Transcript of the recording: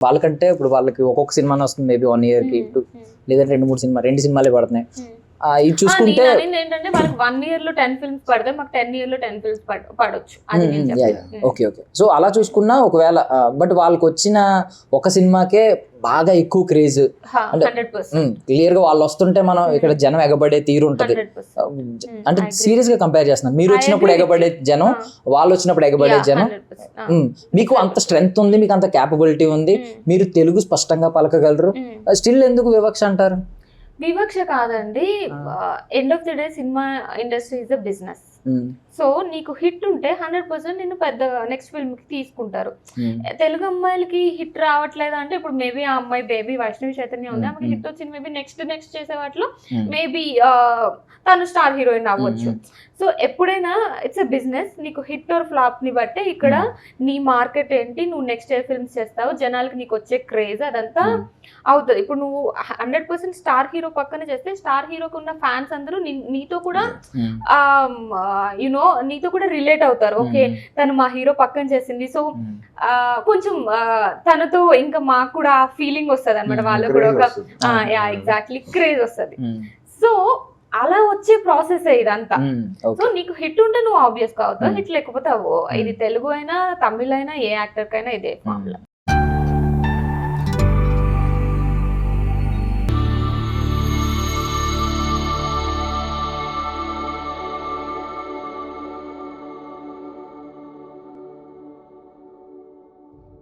వాళ్ళకంటే ఇప్పుడు వాళ్ళకి ఒక్కొక్క సినిమా వస్తుంది మేబీ వన్ ఇయర్కి ఇప్పుడు లేదంటే రెండు మూడు సినిమా రెండు సినిమాలే పడుతున్నాయి. ఆ, ఇది చూసుకుంటే ఏంటంటే వాళ్ళకి వన్ ఇయర్లో టెన్ ఫిల్మ్స్ పడితే మాకు టెన్ ఇయర్లో టెన్ ఫిల్మ్స్ చెప్పేది. ఓకే ఓకే సో అలా చూసుకున్నా ఒకవేళ బట్ వాళ్ళకి వచ్చిన ఒక సినిమాకే బాగా ఎక్కువ క్రేజ్ అంటే- 100%. క్లియర్గా వాళ్ళు వస్తుంటే మనం ఇక్కడ జనం ఎగబడే తీరు ఉంటది 100%. అంటే. సీరియస్గా కంపేర్ చేస్తున్నాను మీరు వచ్చినప్పుడు ఎగబడే జనం. వాళ్ళు వచ్చినప్పుడు ఎగబడే జనం 100%. ఆ. ఉమ్, మీకు అంత స్ట్రెంగ్త్ ఉంది మీకు అంత క్యాపబిలిటీ ఉంది. మీరు తెలుగు స్పష్టంగా పలకగలరు. స్టిల్ ఎందుకు వివక్ష అంటారు వివక్ష కాదండి. End of the day cinema industry is a business so నీకు హిట్ ఉంటే హండ్రెడ్ పర్సెంట్ నేను పెద్ద నెక్స్ట్ ఫిల్మ్కి తీసుకుంటారు. తెలుగు అమ్మాయిలకి హిట్ రావట్లేదు అంటే ఇప్పుడు మేబీ ఆ అమ్మాయి బేబీ వైష్ణవి చైతన్య ఉంది. ఆమెకి. హిట్ వచ్చింది మేబీ నెక్స్ట్ నెక్స్ట్ చేసే వాటిలో మేబీ తను స్టార్ హీరోయిన్ అవ్వచ్చు. సో ఎప్పుడైనా ఇట్స్ ఎ బిజినెస్ నీకు హిట్ ఆర్ ఫ్లాప్ని బట్టే ఇక్కడ నీ మార్కెట్ ఏంటి నువ్వు నెక్స్ట్ ఏ ఫిల్మ్స్ చేస్తావు జనాలకి నీకు వచ్చే క్రేజ్ అదంతా ఉమ్, అవుతుంది. ఇప్పుడు నువ్వు హండ్రెడ్ పర్సెంట్ స్టార్ హీరో పక్కన చేస్తే స్టార్ హీరోకి ఉన్న ఫ్యాన్స్ అందరూ నీతో కూడా యునో నీతో కూడా రిలేట్ అవుతారు. ఓకే తను మా హీరో పక్కన చేసింది. సో కొంచెం తనతో ఇంకా మాకు కూడా ఫీలింగ్ వస్తుంది అనమాట వాళ్ళకు కూడా ఒక యా ఎగ్జాక్ట్లీ క్రేజ్ వస్తుంది. సో అలా వచ్చే ప్రాసెస్ ఇదంతా. సో నీకు హిట్ ఉంటే నువ్వు ఆబ్వియస్ Mm. హిట్ లేకపోతే ఇది తెలుగు అయినా తమిళ అయినా ఏ యాక్టర్ కైనా ఇదే ఫార్ములా